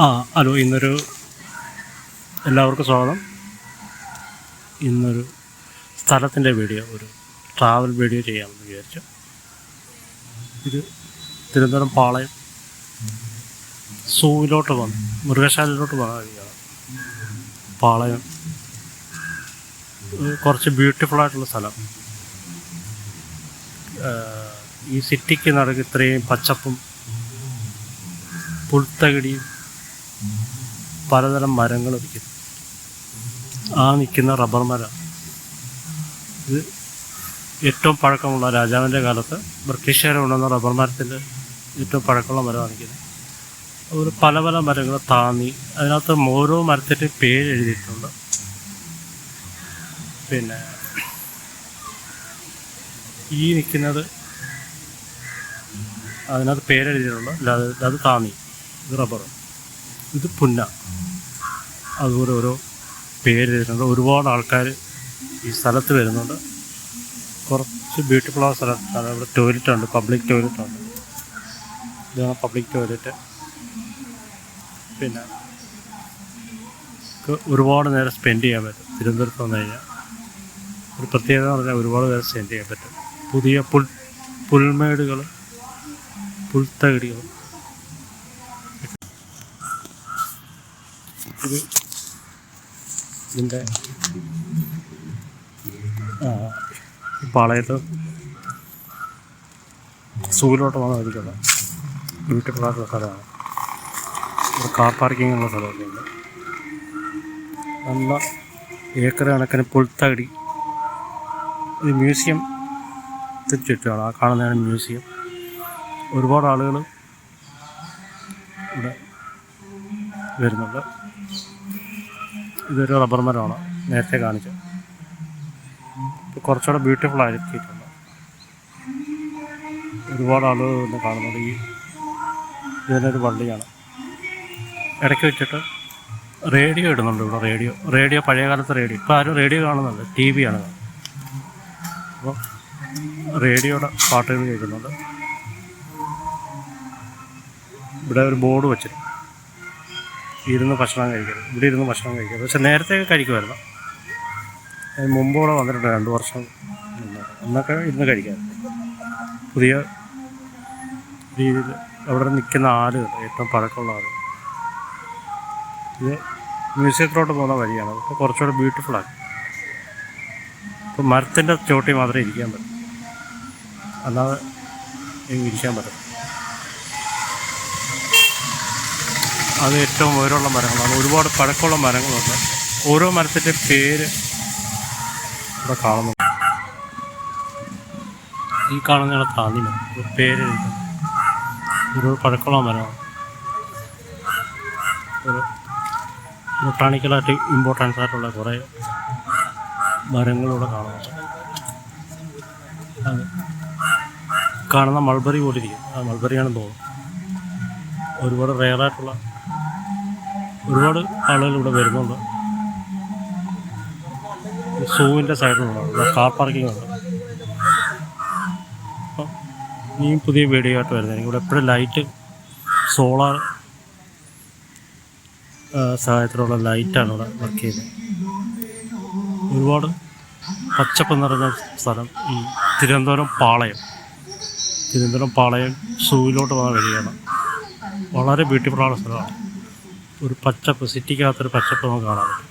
ആ ഹലോ ഇന്നൊരു എല്ലാവർക്കും സ്വാഗതം. ഇന്നൊരു സ്ഥലത്തിന്റെ വീഡിയോ ഒരു ട്രാവൽ വീഡിയോ ചെയ്യാമെന്ന് വിചാരിച്ചു. ഇത് തിരുവനന്തപുരം പാളയം സൂവിലോട്ട് വന്ന് മൃഗശാലയിലോട്ട് വഴിയാണ്. പാളയം കുറച്ച് ബ്യൂട്ടിഫുൾ ആയിട്ടുള്ള സ്ഥലം. ഈ സിറ്റിക്ക് നടക്കുന്ന ഇത്രയും പച്ചപ്പും പുൽത്തകിടിയും പലതരം മരങ്ങൾ നിൽക്കുന്നു ആ നിൽക്കുന്ന റബ്ബർ മരം. ഇത് ഏറ്റവും പഴക്കമുള്ള രാജാവിന്റെ കാലത്ത് ബ്രിട്ടീഷുകാർ കൊണ്ടുവന്ന റബ്ബർ മരത്തിന്റെ ഏറ്റവും പഴക്കമുള്ള മരമാണ് നിൽക്കുന്നത് അതുപോലെ പല പല മരങ്ങൾ താന്നി അതിനകത്ത് ഓരോ മരത്തിന്റെ പേര് എഴുതിയിട്ടുണ്ട്. പിന്നെ ഈ നിൽക്കുന്നത് അതിനകത്ത് പേരെഴുതിയിട്ടുണ്ട് അല്ലാതെ അത് താന്നി ഇത് റബ്ബർ. ഇത് പുന്ന. അതുപോലെ ഓരോ പേര് വരുന്നുണ്ട്. ഒരുപാട് ആൾക്കാർ ഈ സ്ഥലത്ത് വരുന്നുണ്ട്. കുറച്ച് ബ്യൂട്ടിഫുൾ സ്ഥലത്താണ് ഇവിടെ ടോയ്ലറ്റ് ഉണ്ട്. പബ്ലിക് ടോയ്ലറ്റ് ഉണ്ട്. ഇതാണ് പബ്ലിക് ടോയ്ലറ്റ് പിന്നെ ഒരുപാട് നേരം സ്പെൻഡ് ചെയ്യാൻ പറ്റും. തിരുവനന്തപുരത്ത് വന്നു കഴിഞ്ഞാൽ ഒരു പ്രത്യേകത എന്ന് പറഞ്ഞാൽ ഒരുപാട് നേരം സ്പെൻഡ് ചെയ്യാൻ പറ്റും. പുതിയ പുൽ പുൽമേടുകൾ പുൽത്തകിടികൾ ഇത് ഇതിന്റെ പാളയത്ത് സൂലോട്ടമാണ് വരിക്കുന്നത് ബ്യൂട്ടിഫുൾ ആയിട്ടുള്ള സ്ഥലമാണ്. ഒരു കാർ പാർക്കിംഗ് ഉള്ള സ്ഥലമൊക്കെ ഉണ്ട്. നല്ല ഏക്കർ കണക്കിന് പുൽത്തകിടി. ഒരു മ്യൂസിയം ചുറ്റുമാണ് ആ കാണുന്നതാണ് മ്യൂസിയം. ഒരുപാട് ആളുകൾ ഇവിടെ വരുന്നുണ്ട്. ഇതൊരു റബ്ബർ മരമാണ്. നേരത്തെ കാണിച്ചത് കുറച്ചുകൂടെ ബ്യൂട്ടിഫുൾ ആക്കിയിട്ടുണ്ട് ഒരുപാട് ആളുകൾ ഇന്ന് കാണുന്നുണ്ട്. ഈ ഇതിനൊരു പള്ളിയാണ് ഇടയ്ക്ക് വെച്ചിട്ട് റേഡിയോ ഇടുന്നുണ്ട് ഇവിടെ റേഡിയോ റേഡിയോ പഴയ കാലത്തെ റേഡിയോ ഇപ്പോൾ ആരും റേഡിയോ കാണുന്നുണ്ട് ടി വി ആണ്. അപ്പോൾ റേഡിയോയുടെ പാട്ടുകൾ കേൾക്കുന്നുണ്ട്. ഇവിടെ ഒരു ബോർഡ് വെച്ചിട്ട് ഇരുന്ന് ഭക്ഷണം കഴിക്കരുത്. ഇവിടെ ഇരുന്ന് ഭക്ഷണം കഴിക്കരുത്. പക്ഷെ നേരത്തെ കഴിക്കുമായിരുന്നു. അതിന് മുമ്പ് ഇവിടെ വന്നിട്ടുണ്ട് രണ്ട് വർഷം എന്നൊക്കെ ഇരുന്ന് കഴിക്കാം. പുതിയ രീതിയിൽ അവിടെ നിൽക്കുന്ന ആൽ ഏറ്റവും പഴക്കമുള്ള ആൾ ഇത് മ്യൂസിയത്തിലോട്ട് പോകുന്ന വഴിയാണ്. അപ്പോൾ കുറച്ചുകൂടെ ബ്യൂട്ടിഫുള്ളാണ് ഇപ്പോൾ മരത്തിന്റെ ചോട്ടി മാത്രമേ ഇരിക്കാൻ പറ്റും. അല്ലാതെ ഇരിക്കാൻ പറ്റും അത് ഏറ്റവും ഉയരമുള്ള മരങ്ങളാണ്. ഒരുപാട് പഴക്കമുള്ള മരങ്ങളുണ്ട്. ഓരോ മരത്തിന്റെ പേര് ഇവിടെ കാണുന്നു. ഈ കാണുന്ന താന്നില്ല പേര്. ഒരുപാട് പഴക്കമുള്ള മരമാണ്. ഒരു ബൊട്ടാണിക്കലായിട്ട് ഇമ്പോർട്ടൻസ് ആയിട്ടുള്ള കുറേ മരങ്ങളിവിടെ കാണുന്നുണ്ട്. അത്. കാണുന്ന മൾബറി പോലിരിക്കും. ആ മൾബറിയാണെന്ന് തോന്നുന്നു. ഒരുപാട് റെയറായിട്ടുള്ള ഒരുപാട് ആളുകൾ ഇവിടെ വരുന്നുണ്ട്. സൂവിന്റെ സൈഡിലുള്ള കാർ പാർക്കിംഗ് ഉണ്ട്. ഇനിയും പുതിയ വീഡിയോ ആയിട്ട് വരുന്നത് ഇവിടെ എപ്പോഴും ലൈറ്റ് സോളാർ സഹായത്തിലുള്ള ലൈറ്റാണ് ഇവിടെ വർക്ക് ചെയ്യുന്നത്. ഒരുപാട് പച്ചപ്പ് നിറഞ്ഞ സ്ഥലം ഈ തിരുവനന്തപുരം പാളയം. തിരുവനന്തപുരം പാളയം സൂവിലോട്ട് പോകുന്ന വഴിയാണ് വളരെ ബ്യൂട്ടിഫുള്ളാണ് സ്ഥലമാണ്. ഒരു പച്ചപ്പ് സിറ്റിക്കകത്തൊരു പച്ചപ്പ് നമുക്ക് കാണാൻ പറ്റും.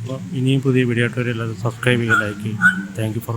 അപ്പോൾ ഇനിയും പുതിയ വീഡിയോ ആയിട്ട് വരും എല്ലാവരും സബ്സ്ക്രൈബ് ചെയ്യുക ലൈക്ക് ചെയ്യും താങ്ക് യു ഫോർ